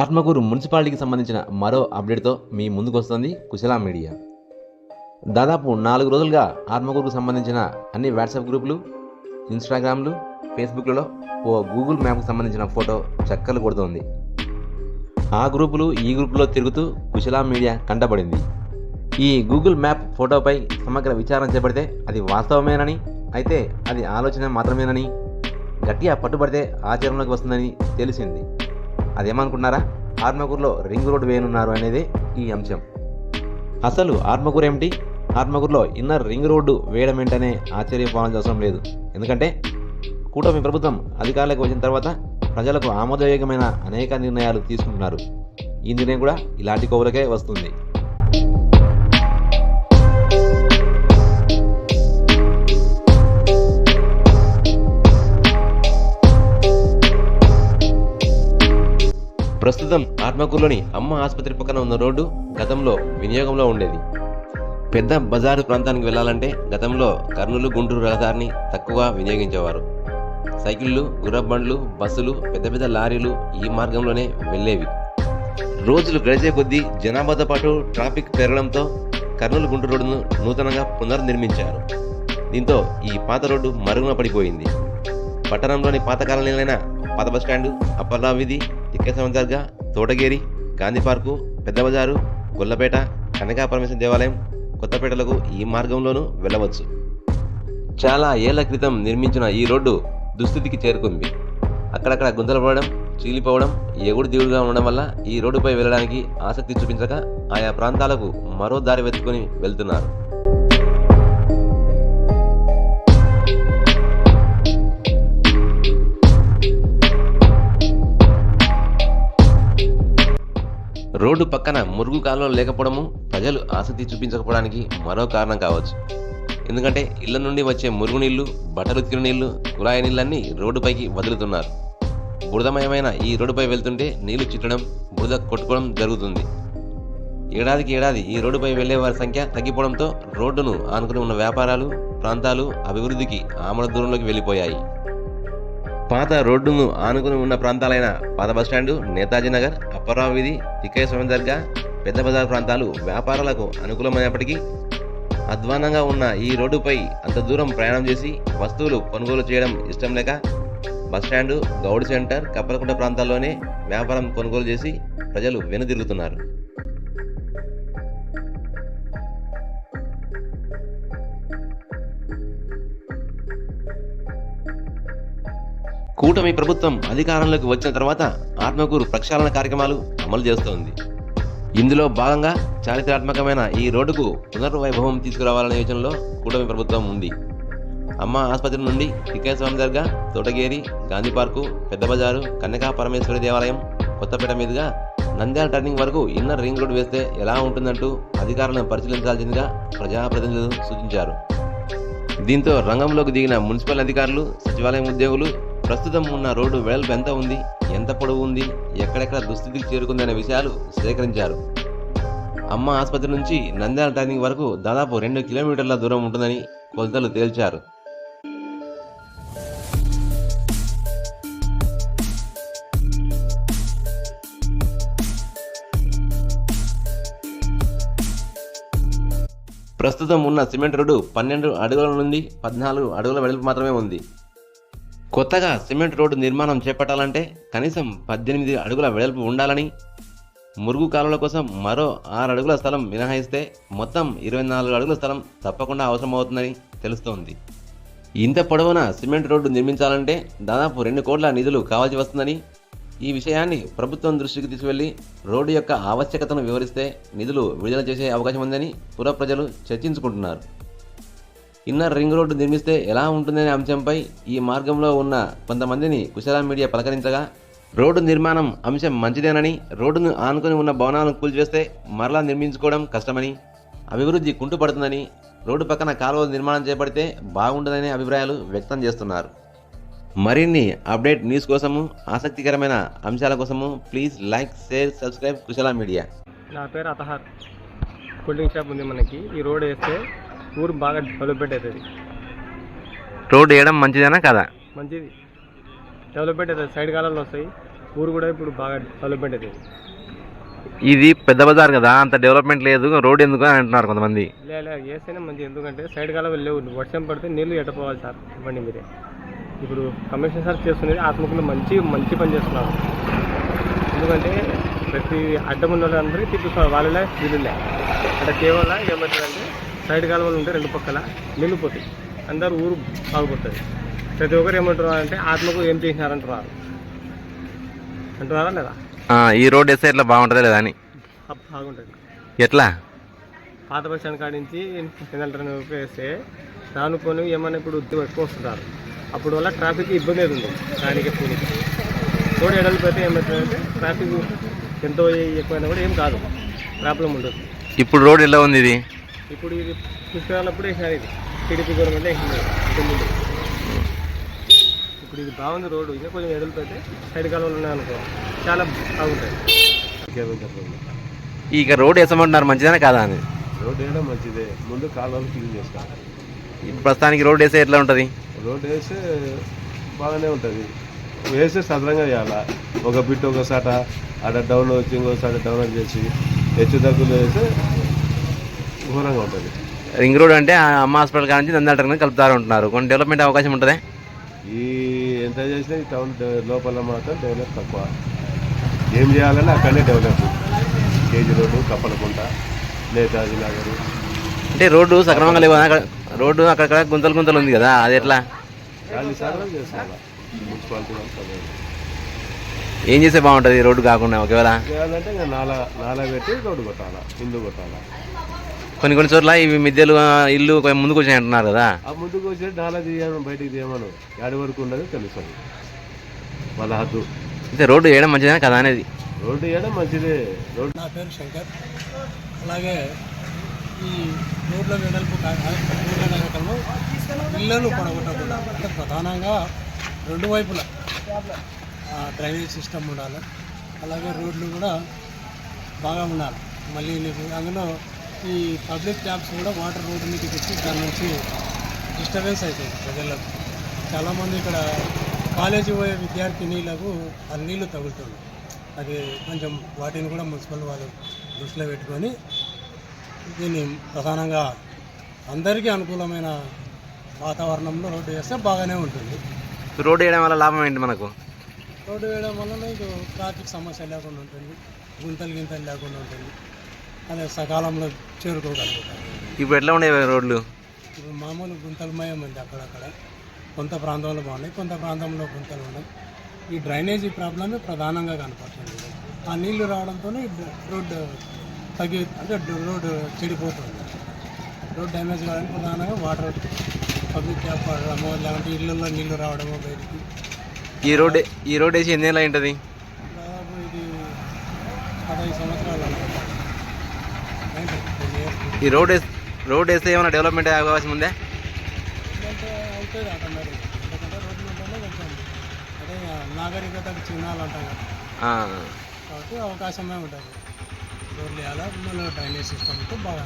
ఆత్మకూరు మున్సిపాలిటీకి సంబంధించిన మరో అప్డేట్తో మీ ముందుకు వస్తుంది కుశలా మీడియా. దాదాపు నాలుగు రోజులుగా ఆత్మకూరుకు సంబంధించిన అన్ని వాట్సాప్ గ్రూపులు ఇన్స్టాగ్రామ్లు ఫేస్బుక్లలో ఓ గూగుల్ మ్యాప్కు సంబంధించిన ఫోటో చక్కలు కొడుతోంది. ఆ గ్రూపులు ఈ గ్రూపులో తిరుగుతూ కుశలా మీడియా కంటపడింది ఈ గూగుల్ మ్యాప్ ఫోటోపై సమగ్ర విచారణ చేపడితే అది వాస్తవమేనని అయితే అది ఆలోచన మాత్రమేనని గట్టిగా పట్టుబడితే ఆచరణలోకి వస్తుందని తెలిసింది. అదేమనుకున్నారా ఆత్మకూరులో రింగ్ రోడ్ వేయనున్నారు అనేది ఈ అంశం. అసలు ఆత్మకూరు ఏమిటి ఆత్మకూరులో ఇన్నర్ రింగ్ రోడ్డు వేయడం ఏంటనే ఆశ్చర్యపోవాల్సిన అవసరం లేదు. ఎందుకంటే కూటమి ప్రభుత్వం అధికారులకు వచ్చిన తర్వాత ప్రజలకు ఆమోదయోగ్యమైన అనేక నిర్ణయాలు తీసుకుంటున్నారు. ఈ నిర్ణయం కూడా ఇలాంటి కోవులకే వస్తుంది. ప్రస్తుతం ఆత్మకూరులోని అమ్మ ఆసుపత్రి పక్కన ఉన్న రోడ్డు గతంలో వినియోగంలో ఉండేది. పెద్ద బజారు ప్రాంతానికి వెళ్ళాలంటే గతంలో కర్నూలు గుంటూరు రహదారిని తక్కువ వినియోగించేవారు. సైకిళ్ళు గుర్రబండ్లు బస్సులు పెద్ద పెద్ద లారీలు ఈ మార్గంలోనే వెళ్ళేవి. రోజులు గడిచే కొద్దీ జనాభాతో పాటు ట్రాఫిక్ పెరగడంతో కర్నూలు గుంటూరు రోడ్డును నూతనంగా పునర్నిర్మించారు. దీంతో ఈ పాత రోడ్డు మరుగున పడిపోయింది. పట్టణంలోని పాత కాలనీలైన పాత బస్టాండు అప్పర్రావు వీధి తిక్కేశ్వర దర్గా తోటగేరి గాంధీ పార్కు పెద్ద బజారు గొల్లపేట కనకాపరమేశ్వర దేవాలయం కొత్తపేటలకు ఈ మార్గంలోనూ వెళ్ళవచ్చు. చాలా ఏళ్ళ క్రితం నిర్మించిన ఈ రోడ్డు దుస్థితికి చేరుకుంది. అక్కడక్కడ గుంతలు పడడం చీలిపోవడం ఎగుడు దిగుడుగా ఉండడం వల్ల ఈ రోడ్డుపై వెళ్ళడానికి ఆసక్తి చూపించక ఆయా ప్రాంతాలకు మరో దారి వెతుకుని వెళ్తున్నారు. రోడ్డు పక్కన మురుగు కాలువలు లేకపోవడము ప్రజలు ఆసక్తి చూపించకపోవడానికి మరో కారణం కావచ్చు. ఎందుకంటే ఇళ్ళ నుండి వచ్చే మురుగు నీళ్ళు బట్టలు ఉతికిన నీళ్ళు కుళాయి నీళ్ళన్నీ రోడ్డుపైకి వదులుతున్నారు. బురదమయమైన ఈ రోడ్డుపై వెళ్తుంటే నీళ్ళు చిట్టడం బురద కొట్టుకోవడం జరుగుతుంది. ఏడాదికి ఏడాది ఈ రోడ్డుపై వెళ్ళే వారి సంఖ్య తగ్గిపోవడంతో రోడ్డును ఆనుకుని ఉన్న వ్యాపారాలు ప్రాంతాలు అభివృద్ధికి ఆమడ దూరంలోకి వెళ్ళిపోయాయి. పాత రోడ్డును ఆనుకుని ఉన్న ప్రాంతాలైన పాత బస్టాండు నేతాజీ నగర్ అప్పారావు వీధి తిక్కయ్య స్వామి దర్గా పెద్ద బజార్ ప్రాంతాలు వ్యాపారాలకు అనుకూలమైనప్పటికీ అధ్వానంగా ఉన్న ఈ రోడ్డుపై అంత దూరం ప్రయాణం చేసి వస్తువులు కొనుగోలు చేయడం ఇష్టం లేక bus stand Goud centre Kappalakunta ప్రాంతాల్లోనే వ్యాపారం కొనుగోలు చేసి ప్రజలు వెనుదిరుగుతున్నారు. కూటమి ప్రభుత్వం అధికారంలోకి వచ్చిన తర్వాత ఆత్మకూరు ప్రక్షాళన కార్యక్రమాలు అమలు చేస్తోంది. ఇందులో భాగంగా చారిత్రాత్మకమైన ఈ రోడ్డుకు పునర్వైభవం తీసుకురావాలనే యోచనలో కూటమి ప్రభుత్వం ఉంది. అమ్మ ఆసుపత్రి నుండి తిక్కేశ్వరం దర్గా తోటగేరి గాంధీ పార్కు పెద్ద బజారు కన్యకా పరమేశ్వరి దేవాలయం కొత్తపేట మీదుగా నంద్యాల టర్నింగ్ వరకు ఇన్నర్ రింగ్ రోడ్ వేస్తే ఎలా ఉంటుందంటూ అధికారులను పరిశీలించాల్సిందిగా ప్రజాప్రతినిధులు సూచించారు. దీంతో రంగంలోకి దిగిన మున్సిపల్ అధికారులు సచివాలయం ఉద్యోగులు ప్రస్తుతం ఉన్న రోడ్డు వెడల్పు ఎంత ఉంది? ఎంత పొడవు ఉంది? ఎక్కడెక్కడ దుస్థితికి చేరుకుందనే విషయాలు సేకరించారు. అమ్మ ఆసుపత్రి నుంచి నంద్యాల టర్నింగ్ వరకు దాదాపు రెండు కిలోమీటర్ల దూరం ఉంటుందని కొలతలు తేల్చారు. ప్రస్తుతం ఉన్న సిమెంట్ రోడ్డు పన్నెండు అడుగుల నుండి పద్నాలుగు అడుగుల వెడల్పు మాత్రమే ఉంది. కొత్తగా సిమెంట్ రోడ్డు నిర్మాణం చేపట్టాలంటే కనీసం పద్దెనిమిది అడుగుల వెడల్పు ఉండాలని మురుగు కాలువల కోసం మరో ఆరు అడుగుల స్థలం మినహాయిస్తే మొత్తం ఇరవై నాలుగు అడుగుల స్థలం తప్పకుండా అవసరమవుతుందని తెలుస్తోంది. ఇంత పొడవున సిమెంట్ రోడ్డు నిర్మించాలంటే దాదాపు రెండు కోట్ల నిధులు కావాల్సి వస్తుందని ఈ విషయాన్ని ప్రభుత్వం దృష్టికి తీసుకువెళ్ళి రోడ్డు యొక్క ఆవశ్యకతను వివరిస్తే నిధులు విడుదల చేసే అవకాశం ఉందని పుర ప్రజలు చర్చించుకుంటున్నారు. ఇన్నర్ రింగ్ రోడ్డు నిర్మిస్తే ఎలా ఉంటుందనే అంశంపై ఈ మార్గంలో ఉన్న కొంతమందిని కుశల మీడియా పలకరించగా రోడ్డు నిర్మాణం అంశం మంచిదేనని రోడ్డును ఆనుకుని ఉన్న భవనాలను కూల్చివేస్తే మరలా నిర్మించుకోవడం కష్టమని అభివృద్ధి కుంటుపడుతుందని రోడ్డు పక్కన కాలువలు నిర్మాణం చేపడితే బాగుంటుందనే అభిప్రాయాలు వ్యక్తం చేస్తున్నారు. మరిన్ని అప్డేట్ న్యూస్ కోసము ఆసక్తికరమైన అంశాల కోసము please like share subscribe Kushala media. నా పేరు అతహార్. కూల్ డ్రింక్ షాప్ ఉంది మనకి. ఈ రోడ్ వేస్తే ఊరు బాగా డెవలప్మెంట్ అవుతుంది. రోడ్డు వేయడం మంచిదేనా కదా? మంచిది. డెవలప్మెంట్ అవుతుంది. సైడ్ కాలంలో వస్తాయి. ఊరు కూడా ఇప్పుడు బాగా డెవలప్మెంట్ అవుతుంది. ఇది పెద్ద బజార్ కదా అంత డెవలప్మెంట్ లేదు రోడ్ ఎందుకు అని అంటున్నారు కొంతమంది. లేదా వేస్తేనే మంచి ఎందుకంటే సైడ్ కాలం లేవు. వర్షం పడితే నీళ్ళు ఎట్టపోవాలి సార్ ఇవ్వండి మీరే ఇప్పుడు కమిషన్ సార్ చేస్తున్నది ఆత్మకులు మంచి మంచి పని చేస్తున్నారు. ఎందుకంటే ప్రతి అడ్డం ఉన్న వాళ్ళందరికీ తిప్పుతున్నారు. వాళ్ళే వీళ్ళే అంటే కేవలం ఏమవుతుందంటే సైడ్ కాలువలు ఉంటే రెండు పక్కల నీళ్ళు పోతాయి అందరు ఊరు బాగుపడుతుంది ప్రతి ఒక్కరు ఏమంటున్నారు అంటే ఆత్మకు ఏం చేసినారంటున్నారు. అంటున్నారా లేదా? ఈ రోడ్ వేస్తే ఇట్లా బాగుంటుందా లేదా అని? బాగుంటుంది. ఎట్లా? పాత బస్ స్టాండ్ కాడి నుంచి ఎన్ఎల్ వేస్తే రానుకొని ఏమైనా ఇప్పుడు ఉద్యోగం ఎక్కువ వస్తున్నారు అప్పుడు వల్ల ట్రాఫిక్ ఇబ్బంది అవుతుంది. దానికి పూనికి రోడ్ ఎడలు పెడితే ఏమవుతుందంటే ట్రాఫిక్ ఎంతో ఎక్కువైనా కూడా ఏం కాదు. ప్రాబ్లం ఉండదు. ఇప్పుడు రోడ్ ఎలా ఉంది ఇది? ఇప్పుడు ఇది పుష్కరాలప్పుడు వేసినారు ఇది టీడీపీ గవర్నమెంట్ ఇంతకుముందు. ఇప్పుడు ఇది బాగుంది రోడ్డు. ఇంకా కొంచెం ఎడలు పెడితే సైడ్ కాలువలు ఉన్నాయనుకో చాలా బాగుంటాయి. ఇక రోడ్ వేసమంటున్నారు మంచిదనే కాదా అని? రోడ్ వేయడం మంచిదే. ముందు కాలువలు క్లీన్ చేసుకోవాలి. ఇప్పుడు ప్రస్తుతానికి రోడ్ వేస్తే ఎట్లా ఉంటుంది? రోడ్ వేస్తే బాగానే ఉంటుంది. వేస్తే సదరంగా చేయాలా? ఒక బిట్ ఒక సాట ఆడ డౌన్ వచ్చి ఇంకో సాట డౌన్ చేసి హెచ్చు తగ్గులు వేస్తే ఘోరంగా ఉంటుంది. రింగ్ రోడ్ అంటే ఆ అమ్మ హాస్పిటల్ కాడ నుంచి నందాటం కలుపుతారు ఉంటున్నారు కొన్ని డెవలప్మెంట్ అవకాశం ఉంటుంది? ఈ ఎంత చేసినా ఈ టౌన్ లోపల మాత్రం డెవలప్ తక్కువ. ఏం చేయాలని అక్కడనే develop. KG road Kappalakunta Netaji Nagar. అంటే రోడ్డు సక్రమంగా లేవు అక్కడ రోడ్డు అక్కడక్కడ గుంతలు గుంతలు ఉంది కదా అది ఎట్లా? ఏం చేస్తే బాగుంటుంది రోడ్డు కాకుండా ఒకవేళ? నాలా నాలా పెట్టి రోడ్డు కొట్టాలా ఇల్లు కొట్టాలా. కొన్ని కొన్ని చోట్ల ఇవి మిద్దెలు ఇల్లు ముందుకు వచ్చాయి అంటున్నారు కదా. ఆ ముందుకు వచ్చి నాలా తీయమను బయటికి తీయమను. ఏడు వరకు ఉన్నది తెలుస్తుంది వాళ్ళ హద్దు అయితే రోడ్డు వేయడం మంచిదే కదా అనేది? రోడ్డు వేయడం మంచిదే. రోడ్డు నా పేరు శంకర్. అలాగే ఈ రోడ్ల వెడల్పు రోడ్ల ఇళ్ళను పడగొట్టకుండా అంటే ప్రధానంగా రెండు వైపులా డ్రైనేజ్ సిస్టమ్ ఉండాలి. అలాగే రోడ్లు కూడా బాగా ఉండాలి. మళ్ళీ నీకు అందులో ఈ పబ్లిక్ ట్యాప్స్ కూడా వాటర్ రోడ్డు మీదకి తెచ్చి దాని నుంచి డిస్టర్బెన్స్ అవుతుంది ప్రజలకు చాలామంది ఇక్కడ కాలేజీ పోయే విద్యార్థినీలకు ఆ నీళ్ళు తగులుతుంది. అది కొంచెం వాటిని కూడా మున్సిపల్ వాళ్ళు దృష్టిలో పెట్టుకొని దీన్ని ప్రధానంగా అందరికీ అనుకూలమైన వాతావరణంలో రోడ్డు వేస్తే బాగానే ఉంటుంది. రోడ్డు వేయడం వల్ల లాభం ఏంటి మనకు? రోడ్డు వేయడం వల్ల ట్రాఫిక్ సమస్య లేకుండా ఉంటుంది గుంతలు గింతలు లేకుండా ఉంటుంది. అదే సకాలంలో చేరుకోగలుగుతాం ఇప్పుడు ఎట్లా ఉండేవి రోడ్లు? ఇప్పుడు మామూలు గుంతలమయం ఉంది అక్కడక్కడ. కొంత ప్రాంతంలో బాగున్నాయి కొంత ప్రాంతంలో గుంతలు ఉన్నాయి. ఈ డ్రైనేజీ ప్రాబ్లమే ప్రధానంగా కనపడుతుంది. ఆ నీళ్ళు రావడంతో రోడ్డు తగ్గి అంటే రోడ్డు చెడిపోతుంది. రోడ్ డ్యామేజ్ కావడానికి ప్రధానంగా వాటర్ పబ్లిక్ ట్యాప్ పడడము లేదంటే ఇళ్ళల్లో నీళ్ళు రావడము బయటికి. ఈ రోడ్ ఈ రోడ్ వేసి ఎన్ని ఏళ్ళు ఉంటుంది దాదాపు ఇది పదహైదు సంవత్సరాలు ఈ రోడ్ రోడ్ వేస్తే ఏమైనా డెవలప్మెంట్ అయ్యే అవకాశం ఉందా? అంటే అవుతుంది ఎందుకంటే రోడ్డు నాగరికతకు చిహ్నాలు అంటాం కాబట్టి అవకాశమే ఉంటుంది. రోడ్లు వేయాలా? మళ్ళీ డ్రైనేజ్ సిస్టమ్తో బాగా